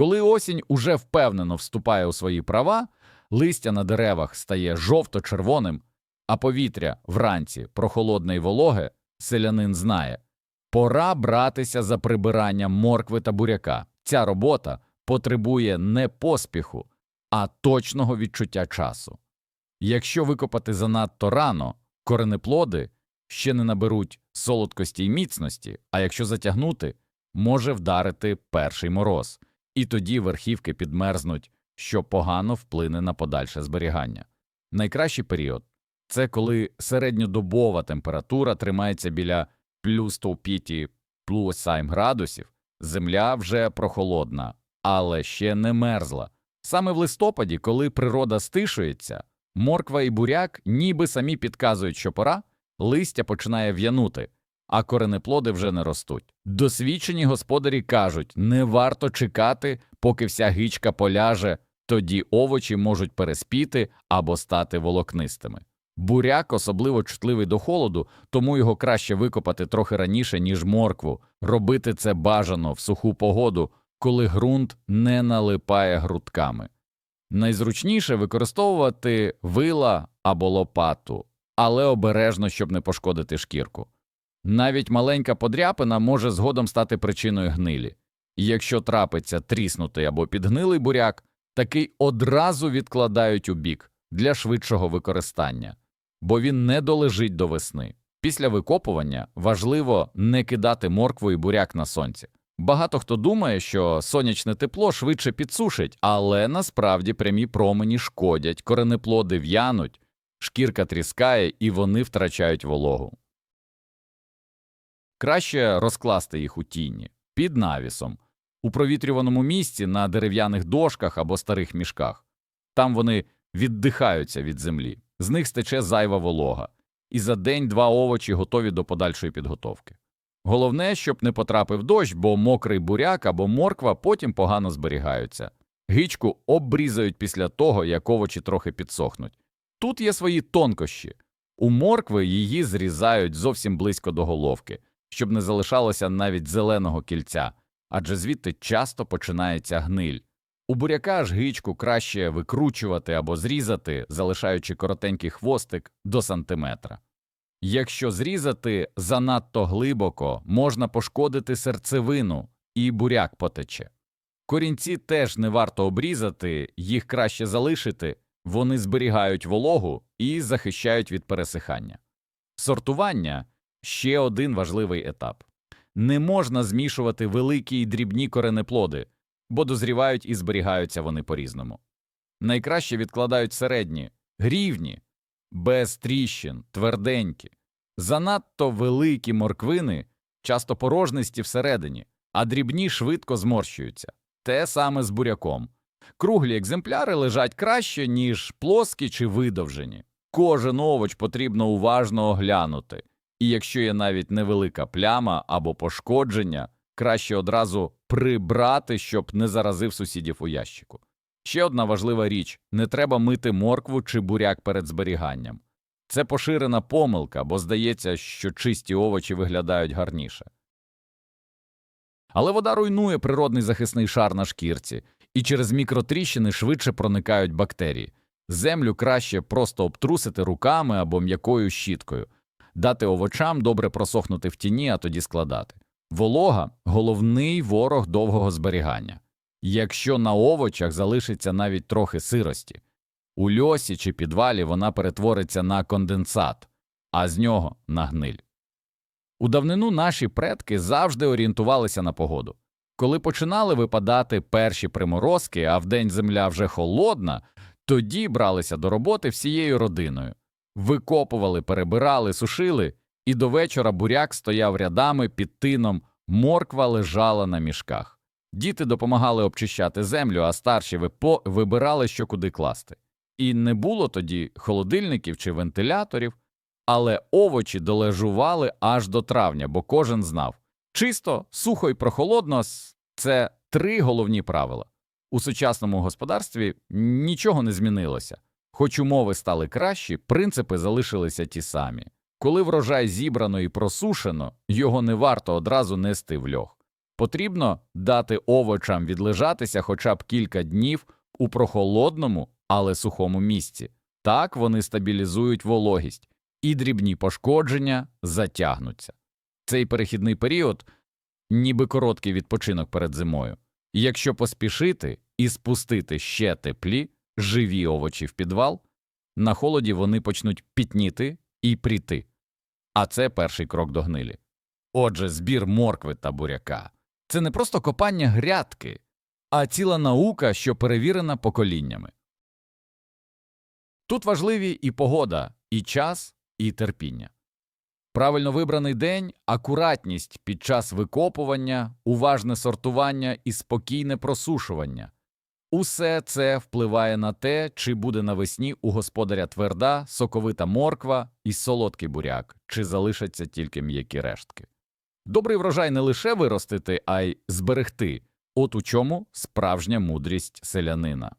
Коли осінь уже впевнено вступає у свої права, листя на деревах стає жовто-червоним, а повітря вранці прохолодне й вологе, селянин знає. Пора братися за прибиранням моркви та буряка. Ця робота потребує не поспіху, а точного відчуття часу. Якщо викопати занадто рано, коренеплоди ще не наберуть солодкості й міцності, а якщо затягнути, може вдарити перший мороз, і тоді верхівки підмерзнуть, що погано вплине на подальше зберігання. Найкращий період це коли середньодобова температура тримається біля плюс 105 плюс 7 градусів, земля вже прохолодна, але ще не мерзла. Саме в листопаді, коли природа стишується, морква і буряк ніби самі підказують, що пора, листя починає в'янути, а коренеплоди вже не ростуть. Досвідчені господарі кажуть, не варто чекати, поки вся гичка поляже, тоді овочі можуть переспіти або стати волокнистими. Буряк особливо чутливий до холоду, тому його краще викопати трохи раніше, ніж моркву. Робити це бажано в суху погоду, коли ґрунт не налипає грудками. Найзручніше використовувати вила або лопату, але обережно, щоб не пошкодити шкірку. Навіть маленька подряпина може згодом стати причиною гнилі. І якщо трапиться тріснутий або підгнилий буряк, такий одразу відкладають у бік для швидшого використання, бо він не долежить до весни. Після викопування важливо не кидати моркву і буряк на сонці. Багато хто думає, що сонячне тепло швидше підсушить, але насправді прямі промені шкодять, коренеплоди в'януть, шкірка тріскає і вони втрачають вологу. Краще розкласти їх у тіні, під навісом, у провітрюваному місці на дерев'яних дошках або старих мішках. Там вони віддихаються від землі, з них стече зайва волога, і за день-два овочі готові до подальшої підготовки. Головне, щоб не потрапив дощ, бо мокрий буряк або морква потім погано зберігаються. Гичку обрізають після того, як овочі трохи підсохнуть. Тут є свої тонкощі. У моркви її зрізають зовсім близько до головки, щоб не залишалося навіть зеленого кільця, адже звідти часто починається гниль. У буряка ж гичку краще викручувати або зрізати, залишаючи коротенький хвостик до сантиметра. Якщо зрізати занадто глибоко, можна пошкодити серцевину і буряк потече. Корінці теж не варто обрізати, їх краще залишити, вони зберігають вологу і захищають від пересихання. Сортування ще один важливий етап. Не можна змішувати великі й дрібні коренеплоди, бо дозрівають і зберігаються вони по-різному. Найкраще відкладають середні, грівні, без тріщин, тверденькі. Занадто великі морквини часто порожнисті всередині, а дрібні швидко зморщуються. Те саме з буряком. Круглі екземпляри лежать краще, ніж плоскі чи видовжені. Кожен овоч потрібно уважно оглянути, і якщо є навіть невелика пляма або пошкодження, краще одразу прибрати, щоб не заразив сусідів у ящику. Ще одна важлива річ не треба мити моркву чи буряк перед зберіганням. Це поширена помилка, бо здається, що чисті овочі виглядають гарніше. Але вода руйнує природний захисний шар на шкірці, і через мікротріщини швидше проникають бактерії. Землю краще просто обтрусити руками або м'якою щіткою, дати овочам добре просохнути в тіні, а тоді складати. Волога головний ворог довгого зберігання. Якщо на овочах залишиться навіть трохи сирості, у льосі чи підвалі вона перетвориться на конденсат, а з нього на гниль. У давнину наші предки завжди орієнтувалися на погоду. Коли починали випадати перші приморозки, а вдень земля вже холодна, тоді бралися до роботи всією родиною, викопували, перебирали, сушили, і до вечора буряк стояв рядами під тином, морква лежала на мішках. Діти допомагали обчищати землю, а старші вибирали, що куди класти. І не було тоді холодильників чи вентиляторів, але овочі долежували аж до травня, бо кожен знав чисто, сухо і прохолодно це три головні правила. У сучасному господарстві нічого не змінилося. Хоч умови стали кращі, принципи залишилися ті самі. Коли врожай зібрано і просушено, його не варто одразу нести в льох. Потрібно дати овочам відлежатися хоча б кілька днів у прохолодному, але сухому місці. Так вони стабілізують вологість, і дрібні пошкодження затягнуться. Цей перехідний період ніби короткий відпочинок перед зимою. Якщо поспішити і спустити ще теплі, живі овочі в підвал, на холоді вони почнуть пітніти і пріти. А це перший крок до гнилі. Отже, збір моркви та буряка це не просто копання грядки, а ціла наука, що перевірена поколіннями. Тут важливі і погода, і час, і терпіння. Правильно вибраний день, акуратність під час викопування, уважне сортування і спокійне просушування. Усе це впливає на те, чи буде навесні у господаря тверда, соковита морква і солодкий буряк, чи залишаться тільки м'які рештки. Добрий врожай не лише виростити, а й зберегти. От у чому справжня мудрість селянина.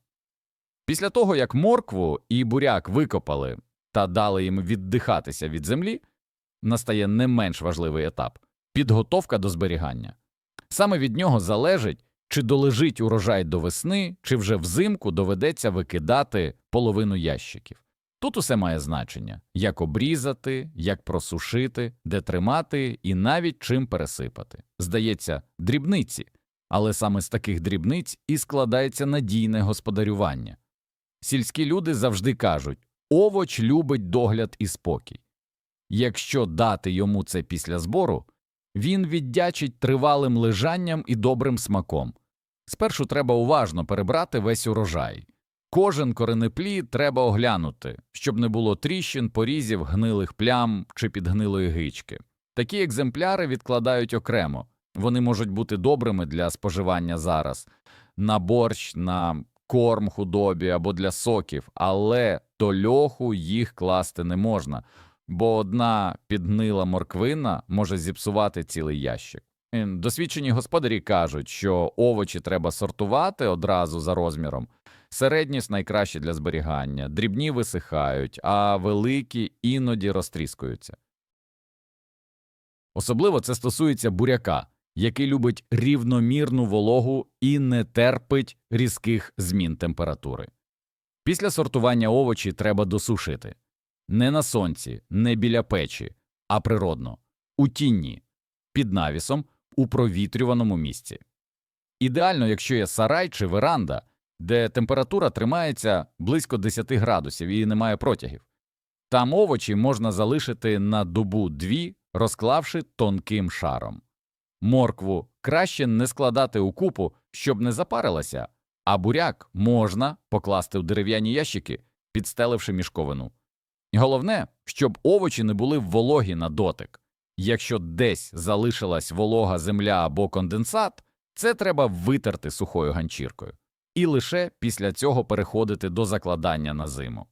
Після того, як моркву і буряк викопали та дали їм віддихатися від землі, настає не менш важливий етап підготовка до зберігання. Саме від нього залежить, чи долежить урожай до весни, чи вже взимку доведеться викидати половину ящиків. Тут усе має значення як обрізати, як просушити, де тримати і навіть чим пересипати. Здається, дрібниці, але саме з таких дрібниць і складається надійне господарювання. Сільські люди завжди кажуть овоч любить догляд і спокій. Якщо дати йому це після збору, він віддячить тривалим лежанням і добрим смаком. Спершу треба уважно перебрати весь урожай. Кожен коренеплід треба оглянути, щоб не було тріщин, порізів, гнилих плям чи підгнилої гички. Такі екземпляри відкладають окремо, вони можуть бути добрими для споживання зараз, на борщ, на корм худобі або для соків, але до льоху їх класти не можна, бо одна підгнила морквина може зіпсувати цілий ящик. Досвідчені господарі кажуть, що овочі треба сортувати одразу за розміром. Середність найкраще для зберігання, дрібні висихають, а великі іноді розтріскуються. Особливо це стосується буряка, який любить рівномірну вологу і не терпить різких змін температури. Після сортування овочі треба досушити не на сонці, не біля печі, а природно, у тінні, під навісом, у провітрюваному місці. Ідеально, якщо є сарай чи веранда, де температура тримається близько 10 градусів і немає протягів. Там овочі можна залишити на добу дві, розклавши тонким шаром. Моркву краще не складати у купу, щоб не запарилася, а буряк можна покласти в дерев'яні ящики, підстеливши мішковину. Головне, щоб овочі не були вологі на дотик. Якщо десь залишилась волога земля або конденсат, це треба витерти сухою ганчіркою і лише після цього переходити до закладання на зиму.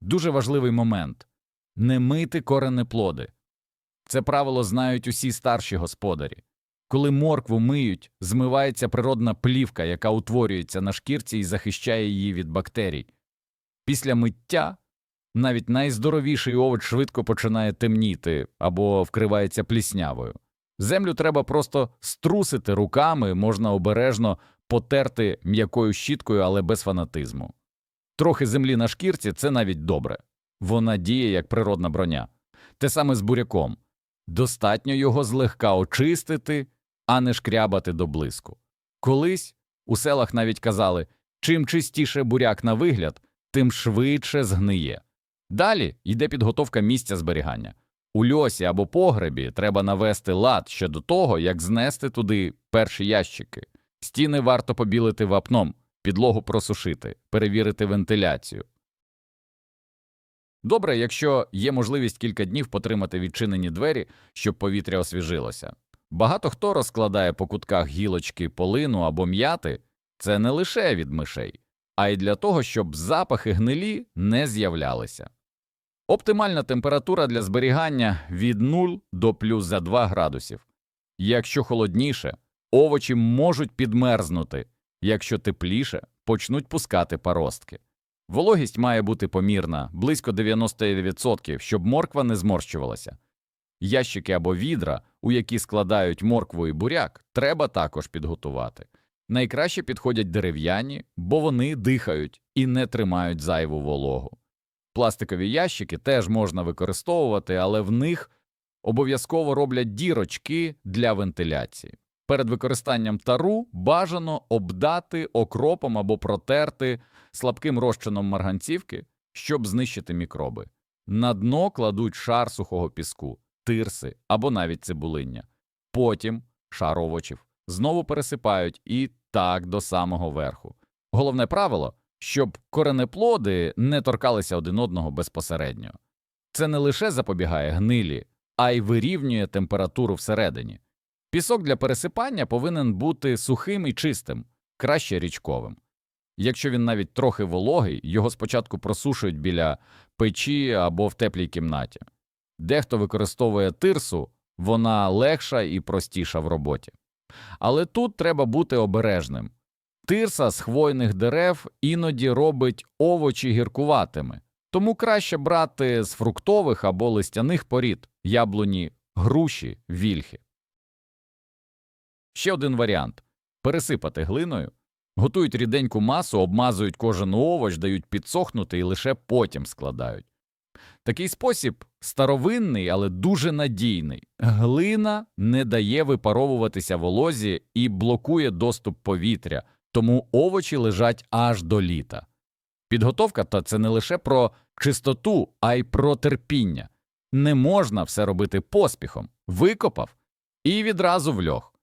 Дуже важливий момент не мити коренеплоди. Це правило знають усі старші господарі. Коли моркву миють, змивається природна плівка, яка утворюється на шкірці і захищає її від бактерій. Після миття навіть найздоровіший овоч швидко починає темніти або вкривається пліснявою. Землю треба просто струсити руками, можна обережно потерти м'якою щіткою, але без фанатизму. Трохи землі на шкірці це навіть добре. Вона діє як природна броня. Те саме з буряком. Достатньо його злегка очистити, а не шкрябати до блиску. Колись у селах навіть казали чим чистіше буряк на вигляд, тим швидше згниє. Далі йде підготовка місця зберігання. У льосі або погребі треба навести лад ще до того, як знести туди перші ящики. Стіни варто побілити вапном, підлогу просушити, перевірити вентиляцію. Добре, якщо є можливість кілька днів потримати відчинені двері, щоб повітря освіжилося. Багато хто розкладає по кутках гілочки полину або м'яти, це не лише від мишей, а й для того, щоб запахи гнилі не з'являлися. Оптимальна температура для зберігання від 0 до плюс за 2 градусів. Якщо холодніше, овочі можуть підмерзнути, якщо тепліше, почнуть пускати паростки. Вологість має бути помірна, близько 99%, щоб морква не зморщувалася. Ящики або відра у які складають моркву і буряк, треба також підготувати. Найкраще підходять дерев'яні, бо вони дихають і не тримають зайву вологу. Пластикові ящики теж можна використовувати, але в них обов'язково роблять дірочки для вентиляції. Перед використанням тару бажано обдати окропом або протерти слабким розчином марганцівки, щоб знищити мікроби. На дно кладуть шар сухого піску, тирси або навіть цибулиння. Потім шар овочів знову пересипають і так до самого верху. Головне правило, щоб коренеплоди не торкалися один одного безпосередньо. Це не лише запобігає гнилі, а й вирівнює температуру всередині. Пісок для пересипання повинен бути сухим і чистим, краще річковим. Якщо він навіть трохи вологий, його спочатку просушують біля печі або в теплій кімнаті. Дехто використовує тирсу, вона легша і простіша в роботі. Але тут треба бути обережним. Тирса з хвойних дерев іноді робить овочі гіркуватими, тому краще брати з фруктових або листяних порід яблуні, груші, вільхи. Ще один варіант пересипати глиною, готують ріденьку масу, обмазують кожен овоч, дають підсохнути і лише потім складають. Такий спосіб старовинний, але дуже надійний. Глина не дає випаровуватися волозі і блокує доступ повітря, тому овочі лежать аж до літа. Підготовка то це не лише про чистоту, а й про терпіння. Не можна все робити поспіхом, викопав і відразу в льох.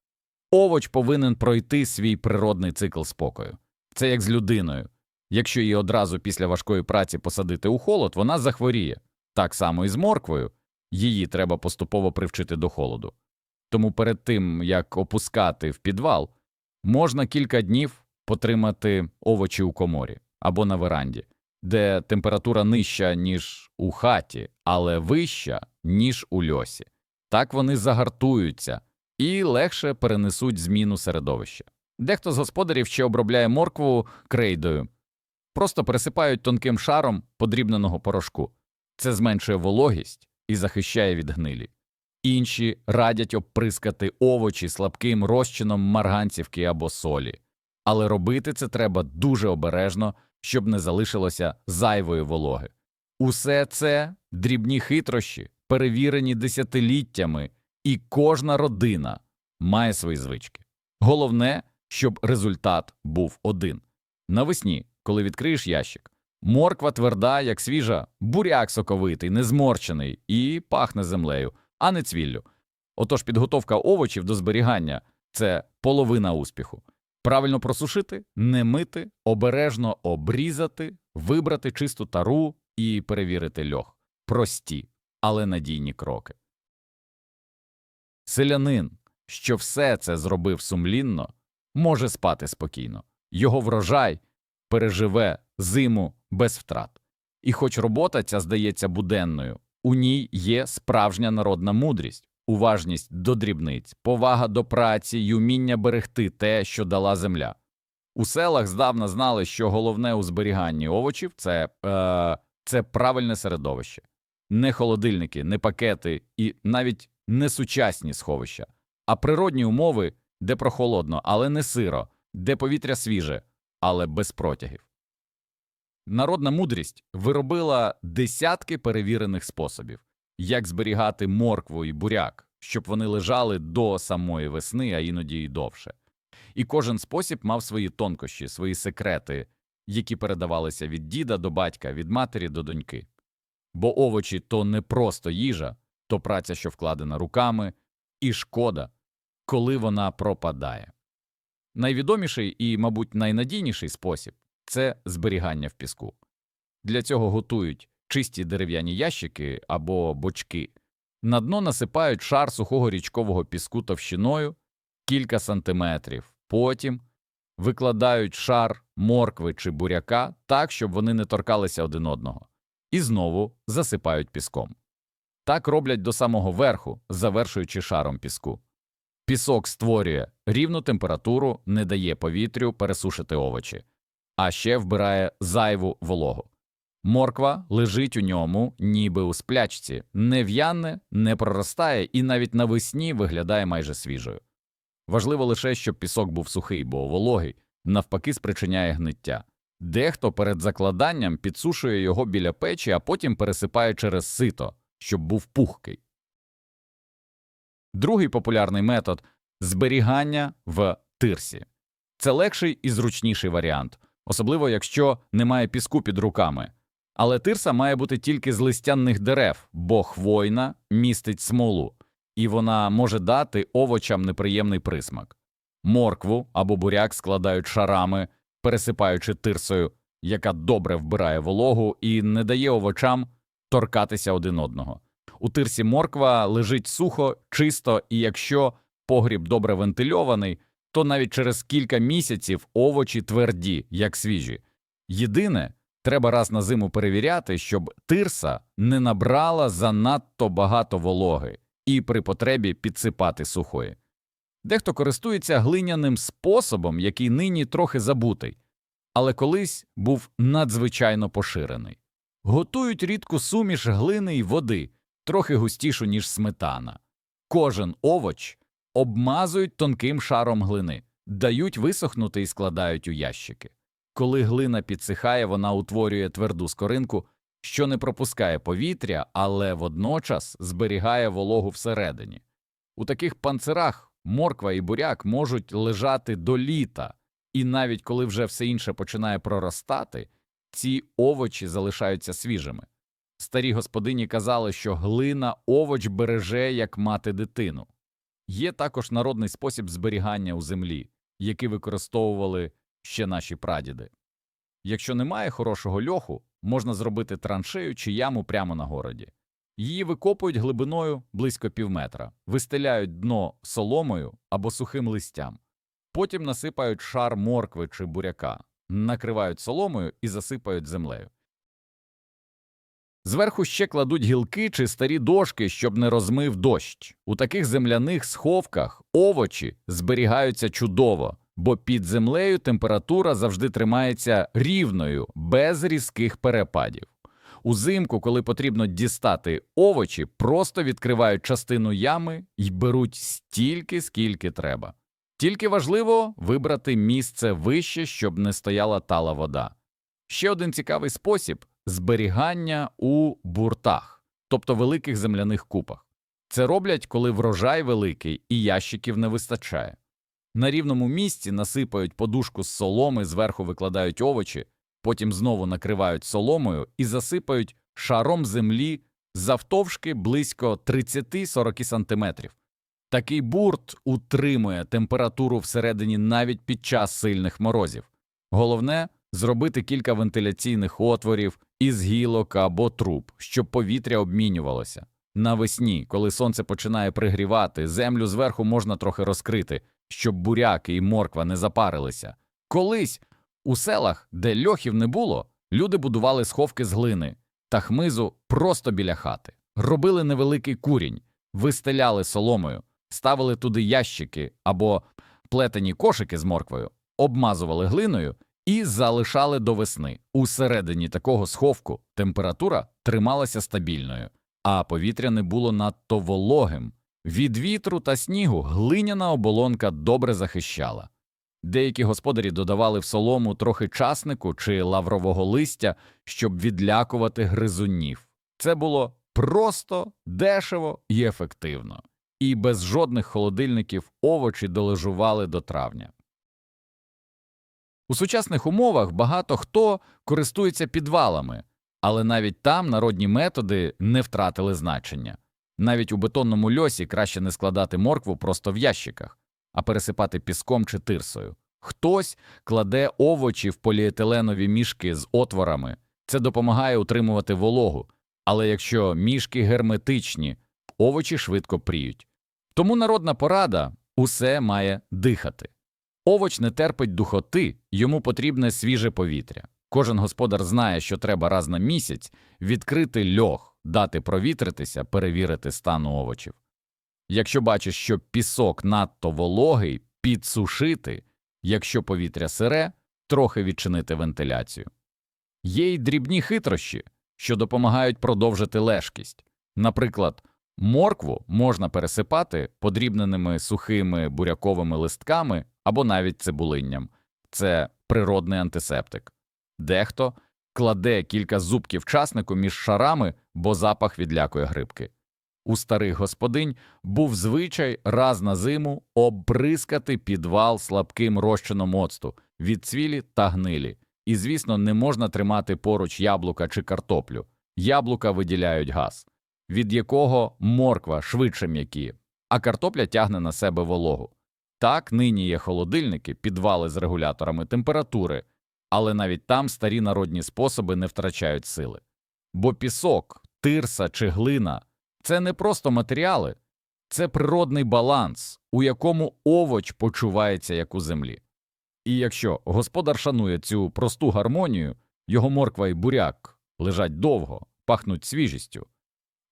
Овоч повинен пройти свій природний цикл спокою. Це як з людиною. Якщо її одразу після важкої праці посадити у холод, вона захворіє. Так само і з морквою. Її треба поступово привчити до холоду. Тому перед тим, як опускати в підвал, можна кілька днів потримати овочі у коморі або на веранді, де температура нижча, ніж у хаті, але вища, ніж у льосі. Так вони загартуються і легше перенесуть зміну середовища. Дехто з господарів ще обробляє моркву крейдою, просто пересипають тонким шаром подрібненого порошку. Це зменшує вологість і захищає від гнилі. Інші радять обприскати овочі слабким розчином марганцівки або солі, але робити це треба дуже обережно, щоб не залишилося зайвої вологи. Усе це дрібні хитрощі, перевірені десятиліттями, і кожна родина має свої звички. Головне, щоб результат був один. Навесні, коли відкриєш ящик, морква тверда, як свіжа, буряк соковитий, незморчений і пахне землею, а не цвіллю. Отож, підготовка овочів до зберігання це половина успіху. Правильно просушити, не мити, обережно обрізати, вибрати чисту тару і перевірити льох. Прості, але надійні кроки. Селянин, що все це зробив сумлінно, може спати спокійно. Його врожай переживе зиму без втрат. І хоч робота ця здається буденною, у ній є справжня народна мудрість, уважність до дрібниць, повага до праці й уміння берегти те, що дала земля. У селах здавна знали, що головне у зберіганні овочів це, е, це правильне середовище, не холодильники, не пакети і навіть не сучасні сховища, а природні умови, де прохолодно, але не сиро, де повітря свіже, але без протягів. Народна мудрість виробила десятки перевірених способів, як зберігати моркву і буряк, щоб вони лежали до самої весни, а іноді й довше. І кожен спосіб мав свої тонкощі, свої секрети, які передавалися від діда до батька, від матері до доньки. Бо овочі то не просто їжа, то праця, що вкладена руками, і шкода, коли вона пропадає. Найвідоміший і, мабуть, найнадійніший спосіб це зберігання в піску. Для цього готують чисті дерев'яні ящики або бочки, на дно насипають шар сухого річкового піску товщиною кілька сантиметрів, потім викладають шар моркви чи буряка так, щоб вони не торкалися один одного, і знову засипають піском. Так роблять до самого верху, завершуючи шаром піску. Пісок створює рівну температуру, не дає повітрю пересушити овочі, а ще вбирає зайву вологу. Морква лежить у ньому, ніби у сплячці, не в'яне, не проростає і навіть навесні виглядає майже свіжою. Важливо лише, щоб пісок був сухий, бо вологий навпаки спричиняє гниття. Дехто перед закладанням підсушує його біля печі, а потім пересипає через сито, щоб був пухкий. Другий популярний метод зберігання в тирсі. Це легший і зручніший варіант, особливо якщо немає піску під руками. Але тирса має бути тільки з листяних дерев, бо хвойна містить смолу, і вона може дати овочам неприємний присмак. Моркву або буряк складають шарами, пересипаючи тирсою, яка добре вбирає вологу і не дає овочам торкатися один одного. У тирсі морква лежить сухо, чисто, і якщо погріб добре вентильований, то навіть через кілька місяців овочі тверді, як свіжі. Єдине, треба раз на зиму перевіряти, щоб тирса не набрала занадто багато вологи і при потребі підсипати сухої. Дехто користується глиняним способом, який нині трохи забутий, але колись був надзвичайно поширений. Готують рідку суміш глини й води, трохи густішу, ніж сметана. Кожен овоч обмазують тонким шаром глини, дають висохнути і складають у ящики. Коли глина підсихає, вона утворює тверду скоринку, що не пропускає повітря, але водночас зберігає вологу всередині. У таких панцирах морква і буряк можуть лежати до літа, і навіть коли вже все інше починає проростати, ці овочі залишаються свіжими. Старі господині казали, що глина овоч береже, як мати дитину. Є також народний спосіб зберігання у землі, який використовували ще наші прадіди. Якщо немає хорошого льоху, можна зробити траншею чи яму прямо на городі. Її викопують глибиною близько півметра, вистеляють дно соломою або сухим листям, потім насипають шар моркви чи буряка, накривають соломою і засипають землею. Зверху ще кладуть гілки чи старі дошки, щоб не розмив дощ. У таких земляних сховках овочі зберігаються чудово, бо під землею температура завжди тримається рівною, без різких перепадів. Узимку, коли потрібно дістати овочі, просто відкривають частину ями і беруть стільки, скільки треба. Тільки важливо вибрати місце вище, щоб не стояла тала вода. Ще один цікавий спосіб зберігання у буртах, тобто великих земляних купах. Це роблять, коли врожай великий і ящиків не вистачає. На рівному місці насипають подушку з соломи, зверху викладають овочі, потім знову накривають соломою і засипають шаром землі завтовшки близько 30-40 сантиметрів. Такий бурт утримує температуру всередині навіть під час сильних морозів. Головне зробити кілька вентиляційних отворів із гілок або труб, щоб повітря обмінювалося. Навесні, коли сонце починає пригрівати, землю зверху можна трохи розкрити, щоб буряки і морква не запарилися. Колись у селах, де льохів не було, люди будували сховки з глини та хмизу просто біля хати, робили невеликий курінь, вистеляли соломою, ставили туди ящики або плетені кошики з морквою, обмазували глиною і залишали до весни. Усередині такого сховку температура трималася стабільною, а повітря не було надто вологим. Від вітру та снігу глиняна оболонка добре захищала. Деякі господарі додавали в солому трохи часнику чи лаврового листя, щоб відлякувати гризунів. Це було просто, дешево і ефективно, і без жодних холодильників овочі долежували до травня. У сучасних умовах багато хто користується підвалами, але навіть там народні методи не втратили значення. Навіть у бетонному льосі краще не складати моркву просто в ящиках, а пересипати піском чи тирсою. Хтось кладе овочі в поліетиленові мішки з отворами, це допомагає утримувати вологу, але якщо мішки герметичні, овочі швидко пріють. Тому народна порада усе має дихати. Овоч не терпить духоти, йому потрібне свіже повітря. Кожен господар знає, що треба раз на місяць відкрити льох, дати провітритися, перевірити стан овочів. Якщо бачиш, що пісок надто вологий, підсушити, якщо повітря сире, трохи відчинити вентиляцію. Є й дрібні хитрощі, що допомагають продовжити лежкість. Наприклад, моркву можна пересипати подрібненими сухими буряковими листками або навіть цибулинням. Це природний антисептик. Дехто кладе кілька зубків часнику між шарами, бо запах відлякує грибки. У старих господинь був звичай раз на зиму оббризкати підвал слабким розчином оцту від цвілі та гнилі. І, звісно, не можна тримати поруч яблука чи картоплю. Яблука виділяють газ, від якого морква швидше м'якіє, а картопля тягне на себе вологу. Так, нині є холодильники, підвали з регуляторами температури, але навіть там старі народні способи не втрачають сили. Бо пісок, тирса чи глина це не просто матеріали, це природний баланс, у якому овоч почувається як у землі. І якщо господар шанує цю просту гармонію, його морква і буряк лежать довго, пахнуть свіжістю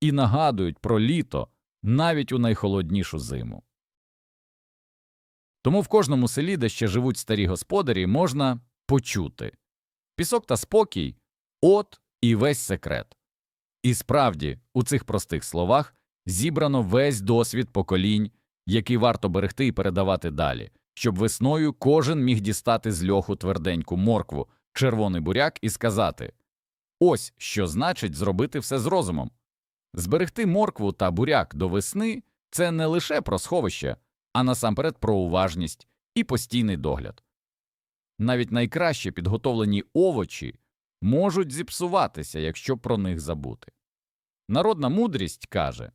і нагадують про літо навіть у найхолоднішу зиму. Тому в кожному селі, де ще живуть старі господарі, можна почути пісок та спокій от і весь секрет. І справді, у цих простих словах зібрано весь досвід поколінь, який варто берегти і передавати далі, щоб весною кожен міг дістати з льоху тверденьку моркву, червоний буряк і сказати ось що значить зробити все з розумом. Зберегти моркву та буряк до весни це не лише про сховище, а насамперед про уважність і постійний догляд. Навіть найкраще підготовлені овочі можуть зіпсуватися, якщо про них забути. Народна мудрість каже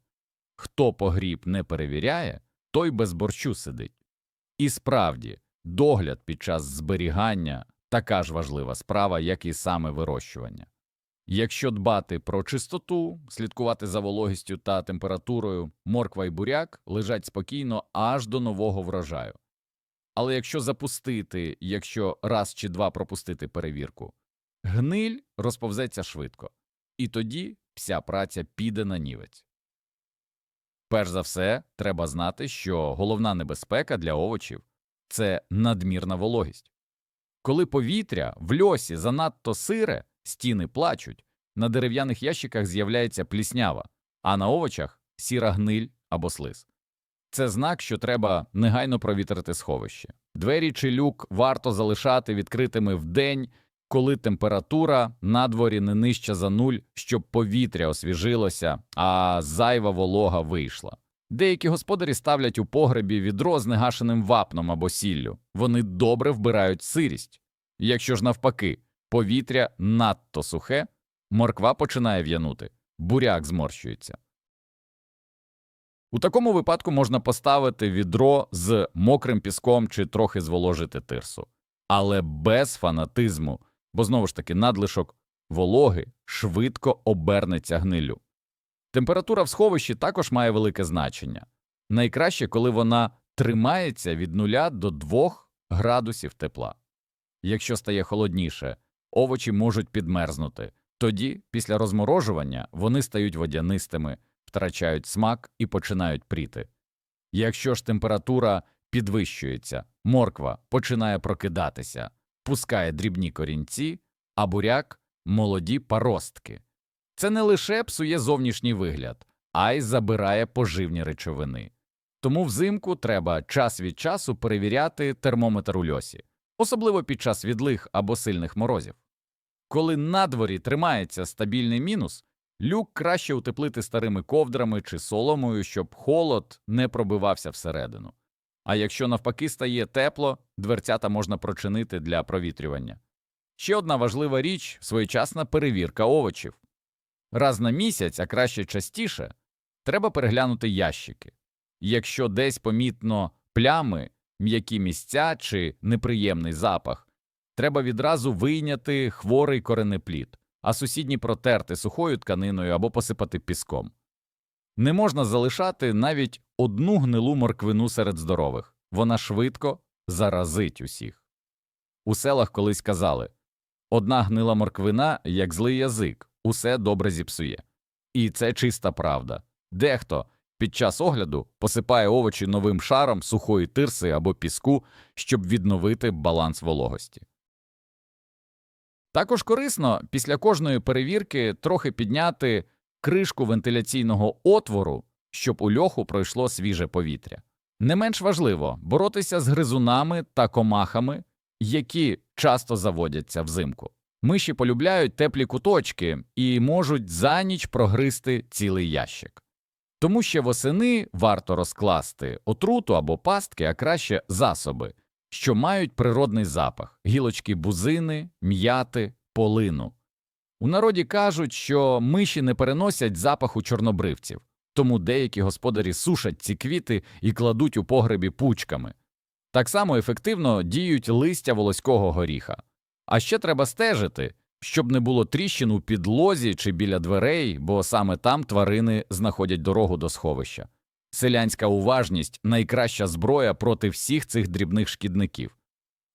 хто погріб не перевіряє, той без борщу сидить. І справді, догляд під час зберігання така ж важлива справа, як і саме вирощування. Якщо дбати про чистоту, слідкувати за вологістю та температурою, морква і буряк лежать спокійно аж до нового врожаю. Але якщо запустити, якщо раз чи два пропустити перевірку, гниль розповзеться швидко, і тоді вся праця піде на нівець. Перш за все, треба знати, що головна небезпека для овочів це надмірна вологість. Коли повітря в льосі занадто сире, стіни плачуть, на дерев'яних ящиках з'являється пліснява, а на овочах сіра гниль або слиз. Це знак, що треба негайно провітрити сховище. Двері чи люк варто залишати відкритими вдень, коли температура на дворі не нижча за нуль, щоб повітря освіжилося, а зайва волога вийшла. Деякі господарі ставлять у погребі відро з негашеним вапном або сіллю. Вони добре вбирають сирість. Якщо ж навпаки, повітря надто сухе, морква починає в'янути, буряк зморщується. У такому випадку можна поставити відро з мокрим піском чи трохи зволожити тирсу, але без фанатизму, бо знову ж таки надлишок вологи швидко обернеться гнилю. Температура в сховищі також має велике значення. Найкраще, коли вона тримається від 0 до 2 градусів тепла. Якщо стає холодніше, овочі можуть підмерзнути. Тоді, після розморожування, вони стають водянистими, втрачають смак і починають пріти. Якщо ж температура підвищується, морква починає прокидатися, пускає дрібні корінці, а буряк молоді паростки. Це не лише псує зовнішній вигляд, а й забирає поживні речовини. Тому взимку треба час від часу перевіряти термометр у льосі, особливо під час відлих або сильних морозів. Коли на дворі тримається стабільний мінус, люк краще утеплити старими ковдрами чи соломою, щоб холод не пробивався всередину. А якщо навпаки стає тепло, дверцята можна прочинити для провітрювання. Ще одна важлива річ своєчасна перевірка овочів. Раз на місяць, а краще частіше, треба переглянути ящики. Якщо десь помітно плями, м'які місця чи неприємний запах, треба відразу вийняти хворий коренеплід, а сусідні протерти сухою тканиною або посипати піском. Не можна залишати навіть одну гнилу морквину серед здорових вона швидко заразить усіх. У селах колись казали одна гнила морквина, як злий язик, усе добре зіпсує. І це чиста правда. Дехто під час огляду посипає овочі новим шаром сухої тирси або піску, щоб відновити баланс вологості. Також корисно після кожної перевірки трохи підняти кришку вентиляційного отвору, щоб у льоху пройшло свіже повітря. Не менш важливо боротися з гризунами та комахами, які часто заводяться взимку. Миші полюбляють теплі куточки і можуть за ніч прогризти цілий ящик. Тому ще восени варто розкласти отруту або пастки, а краще засоби, що мають природний запах гілочки бузини, м'яти, полину. У народі кажуть, що миші не переносять запаху чорнобривців, тому деякі господарі сушать ці квіти і кладуть у погребі пучками. Так само ефективно діють листя волоського горіха. А ще треба стежити, щоб не було тріщин у підлозі чи біля дверей, бо саме там тварини знаходять дорогу до сховища. Селянська уважність найкраща зброя проти всіх цих дрібних шкідників.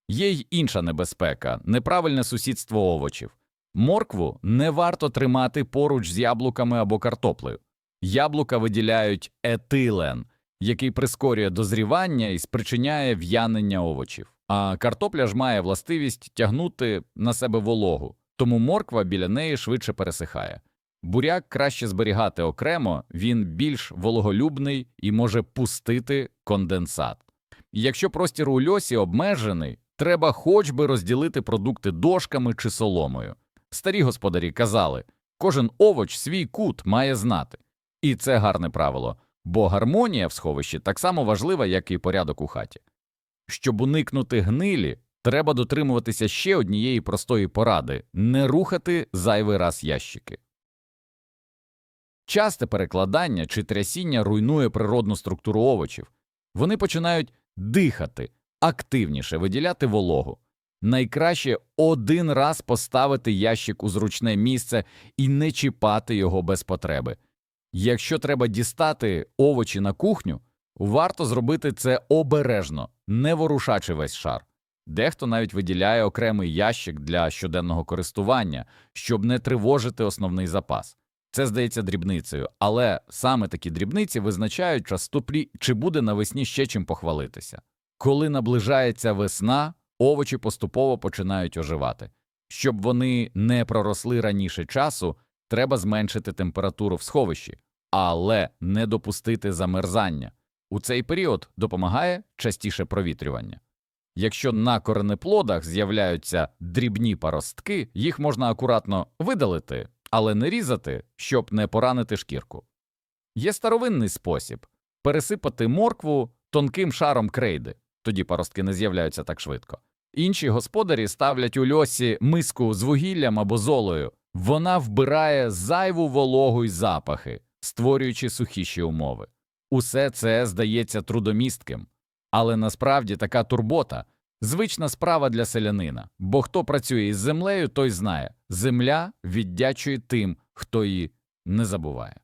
Є й інша небезпека неправильне сусідство овочів. Моркву не варто тримати поруч з яблуками або картоплею. Яблука виділяють етилен, який прискорює дозрівання і спричиняє в'янення овочів. А картопля ж має властивість тягнути на себе вологу, тому морква біля неї швидше пересихає. Буряк краще зберігати окремо, він більш вологолюбний і може пустити конденсат. Якщо простір у льосі обмежений, треба хоч би розділити продукти дошками чи соломою. Старі господарі казали, кожен овоч свій кут має знати. І це гарне правило, бо гармонія в сховищі так само важлива, як і порядок у хаті. Щоб уникнути гнилі, треба дотримуватися ще однієї простої поради не рухати зайвий раз ящики. Часте перекладання чи трясіння руйнує природну структуру овочів. Вони починають дихати, активніше виділяти вологу. Найкраще один раз поставити ящик у зручне місце і не чіпати його без потреби. Якщо треба дістати овочі на кухню, варто зробити це обережно, не ворушачи весь шар. Дехто навіть виділяє окремий ящик для щоденного користування, щоб не тривожити основний запас. Це здається дрібницею, але саме такі дрібниці визначають частоплі, чи буде навесні ще чим похвалитися. Коли наближається весна, овочі поступово починають оживати. Щоб вони не проросли раніше часу, треба зменшити температуру в сховищі, але не допустити замерзання. У цей період допомагає частіше провітрювання. Якщо на коренеплодах з'являються дрібні паростки, їх можна акуратно видалити, але не різати, щоб не поранити шкірку. Є старовинний спосіб пересипати моркву тонким шаром крейди, тоді паростки не з'являються так швидко. Інші господарі ставлять у льосі миску з вугіллям або золою, вона вбирає зайву вологу й запахи, створюючи сухіші умови. Усе це здається трудомістким, але насправді така турбота звична справа для селянина, бо хто працює із землею, той знає земля віддячує тим, хто її не забуває.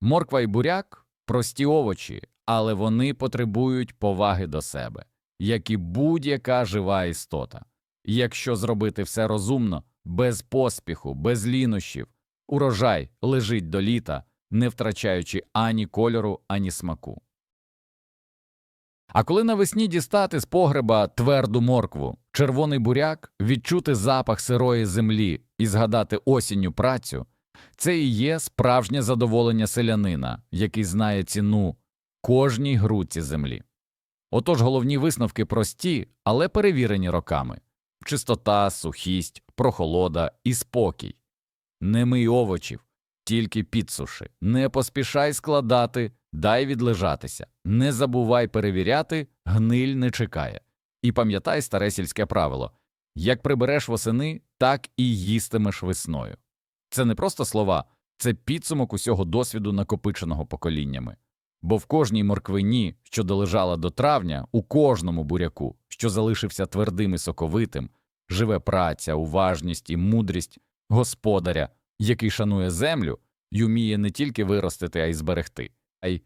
Морква і буряк прості овочі, але вони потребують поваги до себе, як і будь-яка жива істота. Якщо зробити все розумно, без поспіху, без лінощів, урожай лежить до літа, не втрачаючи ані кольору, ані смаку. А коли навесні дістати з погреба тверду моркву, червоний буряк, відчути запах сирої землі і згадати осінню працю, це і є справжнє задоволення селянина, який знає ціну кожній грудці землі. Отож головні висновки прості, але перевірені роками чистота, сухість, прохолода і спокій. Не мий овочів, тільки підсуши, не поспішай складати, дай відлежатися, не забувай перевіряти, гниль не чекає. І пам'ятай старе сільське правило як прибереш восени, так і їстимеш весною. Це не просто слова, це підсумок усього досвіду, накопиченого поколіннями. Бо в кожній морквині, що долежала до травня, у кожному буряку, що залишився твердим і соковитим, живе праця, уважність і мудрість господаря, який шанує землю і вміє не тільки виростити, а й зберегти, а й